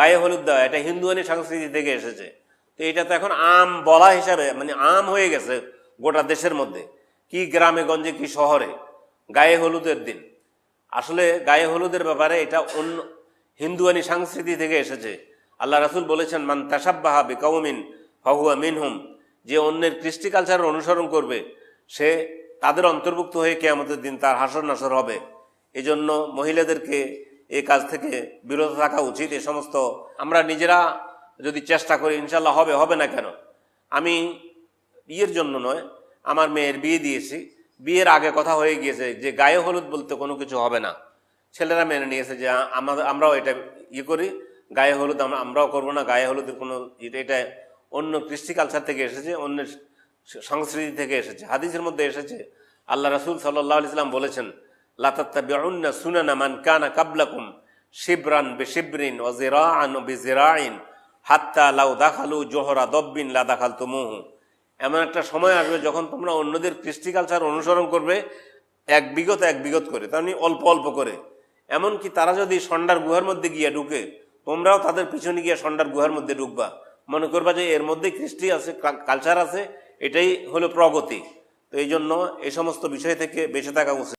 গায়ে হলুদ দেওয়া, এটা হিন্দুয়ানি সংস্কৃতি থেকে এসেছে। তো এটা তো এখন আম বলা হিসাবে মানে আম হয়ে গেছে গোটা দেশের মধ্যে। কি গ্রামে গঞ্জে, কি শহরে? গায়ে হলুদের দিন। আসলে গায়ে হলুদের ব্যাপারে এটা অন্য, হিন্দুয়ানি সংস্কৃতি থেকে এসেছে। আল্লাহ রাসুল বলেছেন, মান তাসাব্বাহা বিকাউমিন ফাহুয়া মিনহুম যে অন্যের কৃষ্টি কালচার অনুসরণ করবে, সে তাদের অন্তর্ভুক্ত হয়ে কেয়ামতের দিন তার হাসর নাসর হবে। এজন্য মহিলাদেরকে এই কাজ থেকে বিরত থাকা উচিত, এ সমস্ত আমরা নিজেরা যদি চেষ্টা করি ইনশাল্লাহ হবে হবে না কেন? আমি বিয়ের জন্য নয়, আমার মেয়ের বিয়ে দিয়েছি। বিয়ের আগে কথা হয়ে গিয়েছে যে গায়ে হলুদ বলতে কোনো কিছু হবে না। ছেলেরা মেনে নিয়েছে যে আমাদের আমরাও এটা ইয়ে করি, গায়ে হলুদ আমরা আমরাও করব না, গায়ে হলুদের কোনো এটা এটা অন্য কৃষ্টি কালচার থেকে এসেছে, অন্য সংস্কৃতি থেকে এসেছে, হাদিসের মধ্যে এসেছে। আল্লাহ রাসুল সাল্লাহ ইসলাম বলেছেন লাতাত্তা বেউন্না সুনানা মান কানা কাবলাকুম শিবরান বে শিবরিন ও জিরাআন বে জিরাইন হাত্তা লাউ দাখালু জোহরা দব্বিন লা দাখাল এমন একটা সময় আসবে যখন তোমরা অন্যদের কৃষ্টি কালচার অনুসরণ করবে, এক বিগত এক বিগত করে, তার মানে অল্প অল্প করে। এমনকি তারা যদি সন্ডার গুহার মধ্যে গিয়ে ঢুকে, তোমরাও তাদের পিছনে গিয়ে সন্ডার গুহার মধ্যে ঢুকবা। মনে করবা যে এর মধ্যে কৃষ্টি আছে কালচার আছে, এটাই হলো প্রগতি। তো এই জন্য এই সমস্ত বিষয় থেকে বেঁচে থাকা উচিত।